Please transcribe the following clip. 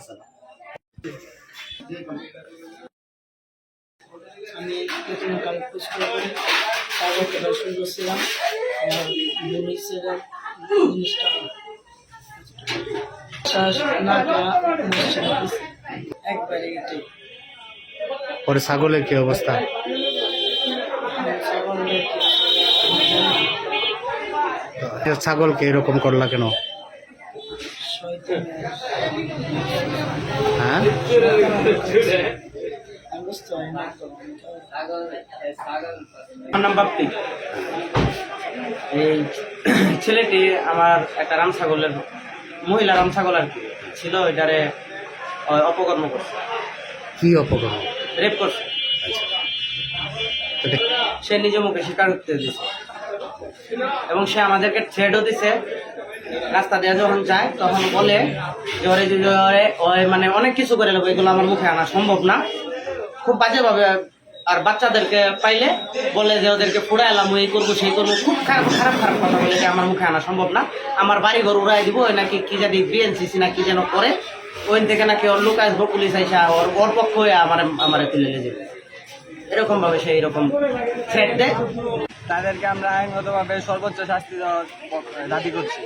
এখন আমি প্রথমে কাল পুষ্কর করি তারপর খেলা শুরু করছিলাম। আমার মনে জিনিসটা শ্বাস না করা মুশকিল হচ্ছে। একবারে এটাই। পরে ছাগলের কি অবস্থা? ছাগলকে এরকম করলা কেন? হ্যাঁ। আমার নাম বাপ্পি। এই ছেলেটি আমার একটা রাম ছাগলের মহিলা রাম ছাগল আর কি ছিল এটারে অপকর্ম করছে। কি অপকর্ম? রেপ করছে। সে নিজে মুখে স্বীকার করতে দিছে। এবং সে আমাদেরকে থ্রেডও দিছে। রাস্তা দিয়ে যখন যায়, তখন বলে যে, ওরে ওই মানে অনেক কিছু করে নেব, এগুলো আমার মুখে আনা সম্ভব না। খুব বাজেভাবে আর বাচ্চাদেরকে পাইলে বলে যে, ওদেরকে ফুড়াইলাম এই করব, সেই করব। খুব খারাপ খারাপ খারাপ কথা বলে যে, আমার মুখে আনা সম্ভব না। আমার বাড়ি ঘর উড়াই দিব, ওই নাকি কি জানি বিএনসিসি না কি যেন করে ওই থেকে নাকি ওর লোক আসব, পুলিশ আইসা ওর ওর পক্ষ হয়ে আমার আমার তুলে নিয়ে যাবে। এরকম ভাবে সে এরকম থ্রেট দেয়। তাদেরকে আমরা আইনগতভাবে সর্বোচ্চ শাস্তি দেওয়ার দাবি করছি।